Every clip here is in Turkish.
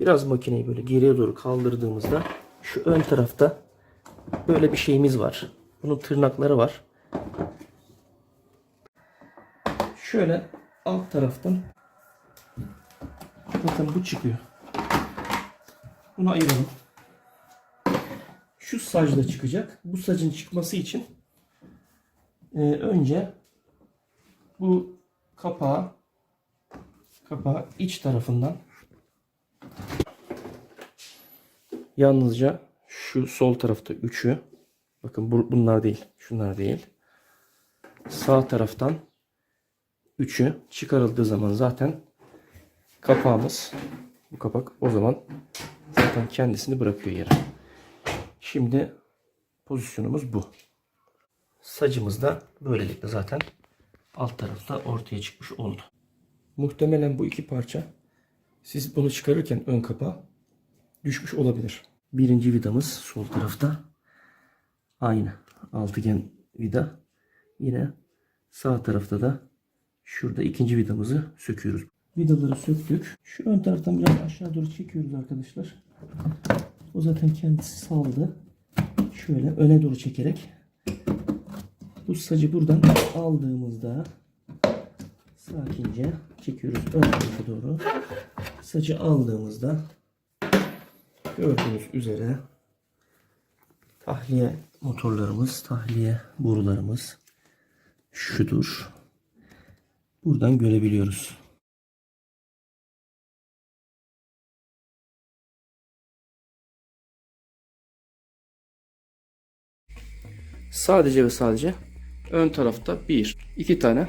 Biraz makineyi böyle geriye doğru kaldırdığımızda şu ön tarafta böyle bir şeyimiz var. Bunun tırnakları var. Şöyle alt taraftan bakın bu çıkıyor. Bunu ayıralım. Şu sac da çıkacak. Bu sacın çıkması için e, önce bu kapağı kapağı iç tarafından yalnızca şu sol tarafta üçü bakın bu, bunlar değil şunlar değil sağ taraftan üçü çıkarıldığı zaman zaten kapağımız bu kapak o zaman zaten kendisini bırakıyor yere. Şimdi pozisyonumuz bu. Sacımız da böylelikle zaten alt tarafta ortaya çıkmış oldu. Muhtemelen bu iki parça siz bunu çıkarırken ön kapağı düşmüş olabilir. Birinci vidamız sol tarafta. Aynı altıgen vida. Yine sağ tarafta da şurada ikinci vidamızı söküyoruz. Vidaları söktük. Şu ön taraftan biraz aşağı doğru çekiyoruz arkadaşlar. O zaten kendisi saldı. Şöyle öne doğru çekerek bu sacı buradan aldığımızda sakince çekiyoruz ön tarafa doğru. Sacı aldığımızda gördüğünüz üzere tahliye motorlarımız, tahliye borularımız şudur. Buradan görebiliyoruz. Sadece ve sadece ön tarafta bir, iki tane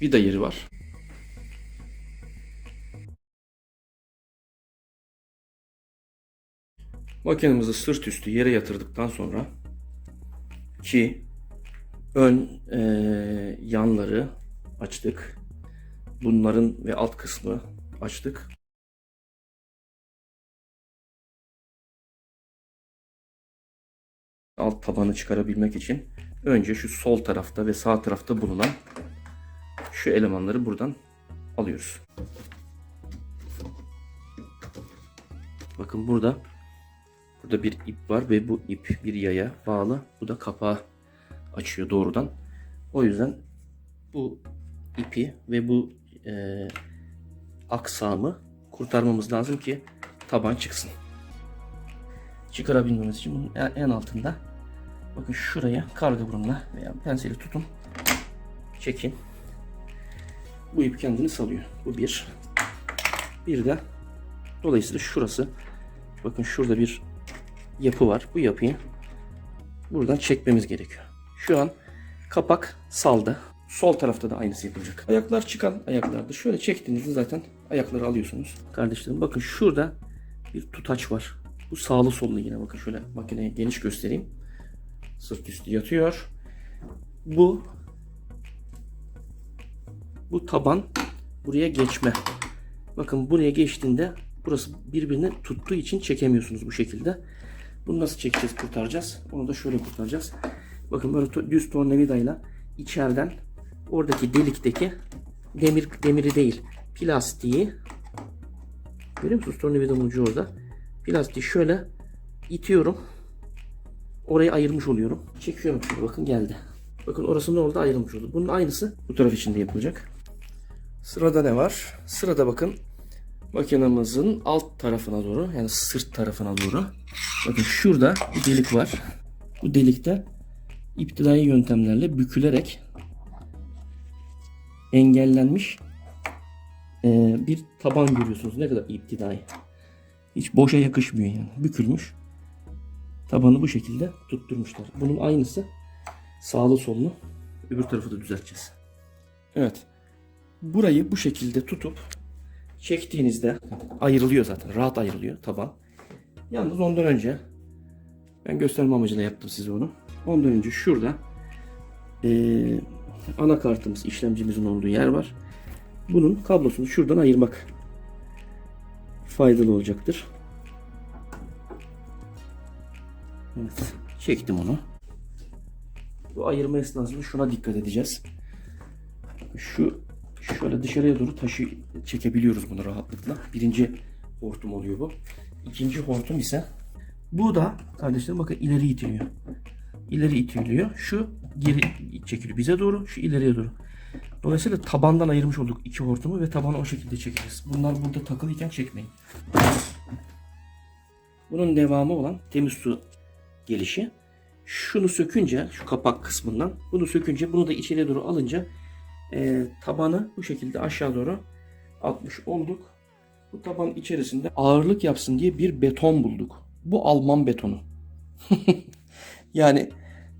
vida yeri var. Makinemizi sırt üstü yere yatırdıktan sonra ki ön eee, yanları açtık. Bunların ve alt kısmı açtık. alt tabanı çıkarabilmek için önce şu sol tarafta ve sağ tarafta bulunan şu elemanları buradan alıyoruz. Bakın burada burada bir ip var ve bu ip bir yaya bağlı. Bu da kapağı açıyor doğrudan. O yüzden bu ipi ve bu e, aksamı kurtarmamız lazım ki taban çıksın. Çıkarabilmemiz için bunun en- altında bakın şuraya karga burunla veya penseli tutun. Çekin. Bu ip kendini salıyor. Bu bir. Bir de dolayısıyla şurası bakın şurada bir yapı var. Bu yapıyı buradan çekmemiz gerekiyor. Şu an kapak saldı. Sol tarafta da aynısı yapılacak. Ayaklar çıkan ayaklarda şöyle çektiğinizde zaten ayakları alıyorsunuz. Kardeşlerim bakın şurada bir tutaç var. Bu sağlı sollu yine bakın şöyle makineye geniş göstereyim. Sırt üstü yatıyor. Bu bu taban buraya geçme. Bakın buraya geçtiğinde burası birbirine tuttuğu için çekemiyorsunuz bu şekilde. Bunu nasıl çekeceğiz, kurtaracağız? Onu da şöyle kurtaracağız. Bakın böyle düz tornavidayla içeriden oradaki delikteki demir demiri değil, plastiği görüyor musunuz? Tornavidanın ucu orada. Plastiği şöyle itiyorum. Orayı ayırmış oluyorum. Çekiyorum şimdi bakın geldi. Bakın orası ne oldu ayrılmış oldu. Bunun aynısı bu taraf için de yapılacak. Sırada ne var? Sırada bakın makinamızın alt tarafına doğru yani sırt tarafına doğru. Bakın şurada bir delik var. Bu delikte iptidai yöntemlerle bükülerek engellenmiş eee, bir taban görüyorsunuz. Ne kadar iptidai. Hiç boşa yakışmıyor yani. Bükülmüş. Tabanı bu şekilde tutturmuşlar. Bunun aynısı sağlı sollu. Öbür tarafı da düzelteceğiz. Evet. Burayı bu şekilde tutup çektiğinizde ayrılıyor zaten. Rahat ayrılıyor taban. Yalnız ondan önce ben gösterme amacıyla yaptım size onu. Ondan önce şurada eee anakartımız, işlemcimizin olduğu yer var. Bunun kablosunu şuradan ayırmak faydalı olacaktır. Evet, çektim onu. Bu ayırma esnasında şuna dikkat edeceğiz. Şu şöyle dışarıya doğru taşı çekebiliyoruz bunu rahatlıkla. Birinci hortum oluyor bu. İkinci hortum ise bu da kardeşlerim bakın ileri itiliyor. İleri itiliyor. Şu geri çekiliyor bize doğru, şu ileriye doğru. Dolayısıyla tabandan ayırmış olduk iki hortumu ve tabanı o şekilde çekeceğiz. Bunlar burada takılıyken çekmeyin. Bunun devamı olan temiz su gelişi. Şunu sökünce, şu kapak kısmından, bunu sökünce, bunu da içeriye doğru alınca e, tabanı bu şekilde aşağı doğru atmış olduk. Bu taban içerisinde ağırlık yapsın diye bir beton bulduk. Bu Alman betonu. yani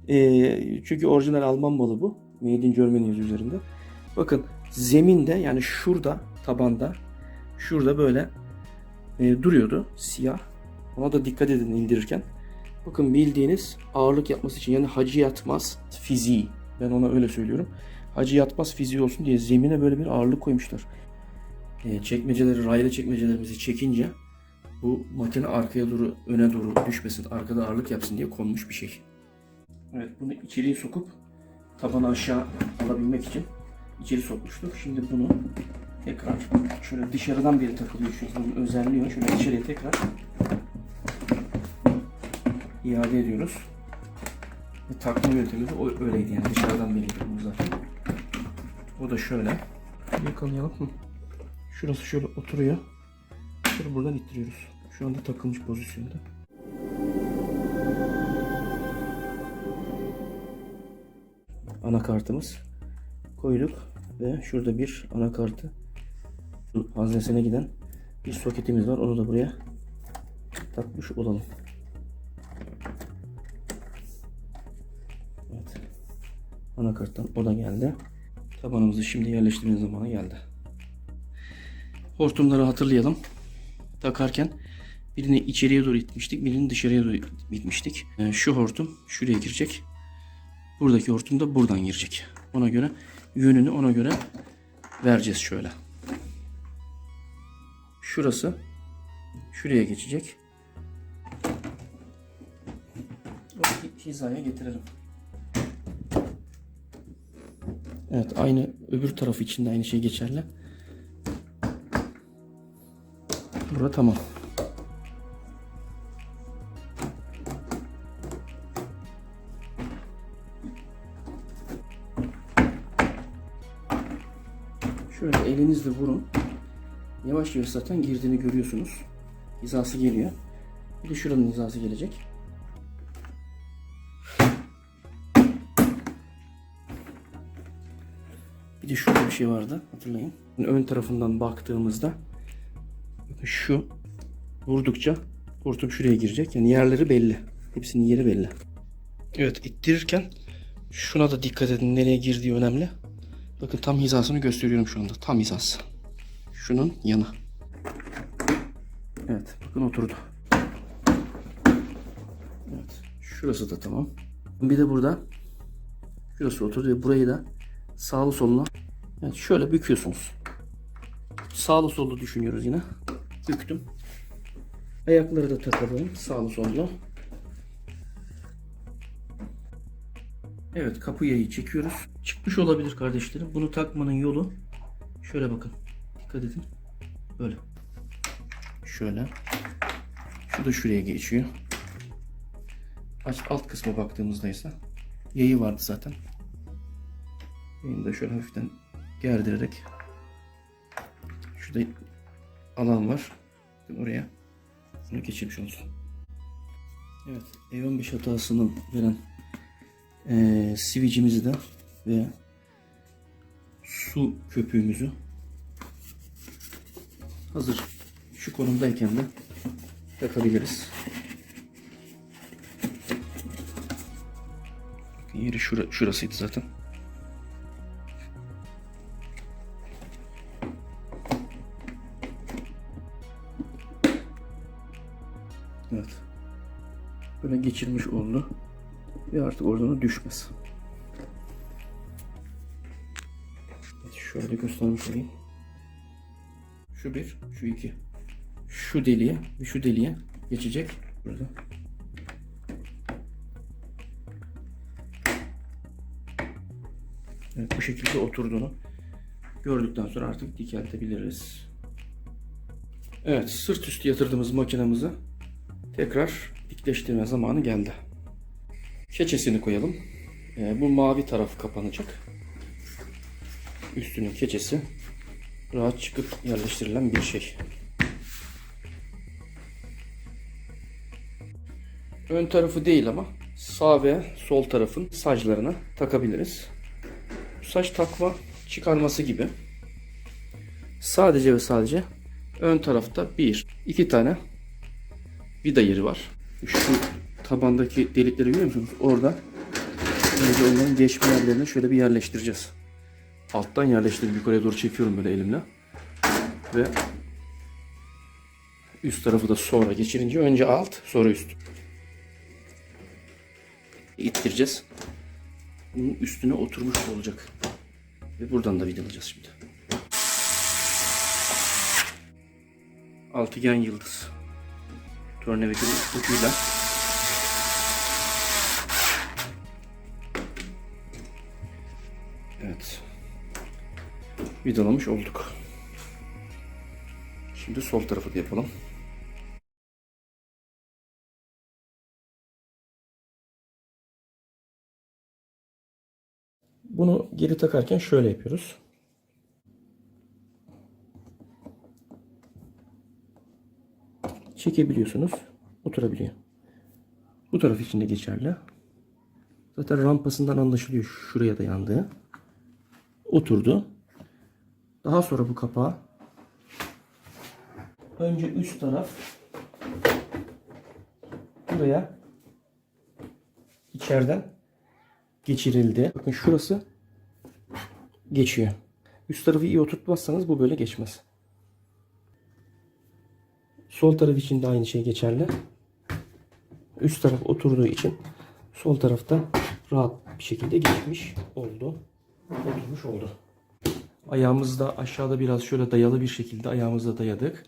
e, çünkü orijinal Alman malı bu. Made in Germany üzerinde. Bakın zeminde yani şurada tabanda şurada böyle e, duruyordu siyah. Ona da dikkat edin indirirken. Bakın bildiğiniz ağırlık yapması için yani hacı yatmaz fiziği. Ben ona öyle söylüyorum. Hacı yatmaz fiziği olsun diye zemine böyle bir ağırlık koymuşlar. E, çekmeceleri, raylı çekmecelerimizi çekince bu makine arkaya doğru, öne doğru düşmesin, arkada ağırlık yapsın diye konmuş bir şey. Evet, bunu içeriye sokup tabanı aşağı alabilmek için içeri sokmuştuk. Şimdi bunu tekrar şöyle dışarıdan beri takılıyor şu bunun özelliği. Şöyle içeriye tekrar iade ediyoruz. Ve takma yöntemi de öyleydi yani dışarıdan beri yapıyoruz zaten. O da şöyle. Yakalayalım. Hı. Şurası şöyle oturuyor. Şöyle buradan ittiriyoruz. Şu anda takılmış pozisyonda. Anakartımız koyduk ve şurada bir anakartı haznesine giden bir soketimiz var. Onu da buraya takmış olalım. Evet. Anakarttan o da geldi. Tabanımızı şimdi yerleştirme zamanı geldi. Hortumları hatırlayalım. Takarken birini içeriye doğru itmiştik, birini dışarıya doğru itmiştik. Ee, şu hortum şuraya girecek. Buradaki hortum da buradan girecek. Ona göre yönünü ona göre vereceğiz şöyle. Şurası şuraya geçecek. Onu hizaya getirelim. Evet aynı öbür taraf için de aynı şey geçerli. Bura tamam. Şöyle elinizle vurun. Yavaş yavaş zaten girdiğini görüyorsunuz. Hizası geliyor. Bir de şuranın hizası gelecek. De şurada bir şey vardı. Hatırlayın. Ön tarafından baktığımızda şu vurdukça hortum şuraya girecek. Yani yerleri belli. Hepsinin yeri belli. Evet ittirirken şuna da dikkat edin. Nereye girdiği önemli. Bakın tam hizasını gösteriyorum şu anda. Tam hizası. Şunun yanı. Evet. Bakın oturdu. Evet. Şurası da tamam. Bir de burada şurası oturdu ve burayı da sağlı soluna evet şöyle büküyorsunuz. Sağlı sollu düşünüyoruz yine. Büktüm. Ayakları da takalım sağlı sollu. Evet kapı yayı çekiyoruz. Çıkmış olabilir kardeşlerim. Bunu takmanın yolu şöyle bakın. Dikkat edin. Böyle. Şöyle. Şu da şuraya geçiyor. Aç alt kısma baktığımızda ise yayı vardı zaten. Yayını da şöyle hafiften gerdirerek şurada alan var. Oraya bunu geçirmiş olsun. Evet. E15 hatasını veren e, sivicimizi de ve su köpüğümüzü hazır şu konumdayken de takabiliriz. Yeri şura, şurasıydı zaten. Geçirmiş oldu. Ve artık oradan düşmez. Evet, şöyle göstermiş olayım. Şu bir, şu iki. Şu deliğe ve şu deliğe geçecek. Burada. Evet, bu şekilde oturduğunu gördükten sonra artık dikeltebiliriz. Evet sırt üstü yatırdığımız makinamızı tekrar dikleştirme zamanı geldi. Keçesini koyalım. Ee, bu mavi taraf kapanacak. Üstünün keçesi rahat çıkıp yerleştirilen bir şey. Ön tarafı değil ama sağ ve sol tarafın saclarına takabiliriz. Saç takma çıkarması gibi. Sadece ve sadece ön tarafta bir, iki tane vida yeri var. Şu tabandaki delikleri görüyor musunuz? Orada önce onların geçme yerlerini şöyle bir yerleştireceğiz. Alttan yerleştirip yukarıya doğru çekiyorum böyle elimle. Ve üst tarafı da sonra geçirince önce alt sonra üst. İttireceğiz. Bunun üstüne oturmuş olacak. Ve buradan da vidalayacağız şimdi. Altıgen yıldız. Tornavidin ucuyla Evet. Vidalamış olduk. Şimdi sol tarafı da yapalım. Bunu geri takarken şöyle yapıyoruz. Çekebiliyorsunuz. Oturabiliyor. Bu taraf için de geçerli. Zaten rampasından anlaşılıyor şuraya dayandığı. Oturdu. Daha sonra bu kapağı önce üst taraf buraya içeriden geçirildi. Bakın şurası geçiyor. Üst tarafı iyi oturtmazsanız bu böyle geçmez. Sol taraf için de aynı şey geçerli. Üst taraf oturduğu için sol tarafta rahat bir şekilde geçmiş oldu. Oturmuş oldu. Ayağımızı da aşağıda biraz şöyle dayalı bir şekilde ayağımızla dayadık.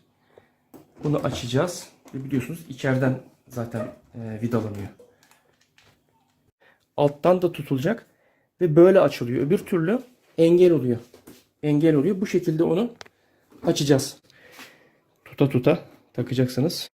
Bunu açacağız. Ve biliyorsunuz içeriden zaten e, vidalanıyor. Alttan da tutulacak ve böyle açılıyor. Öbür türlü engel oluyor. Engel oluyor. Bu şekilde onu açacağız. Tuta tuta takacaksınız.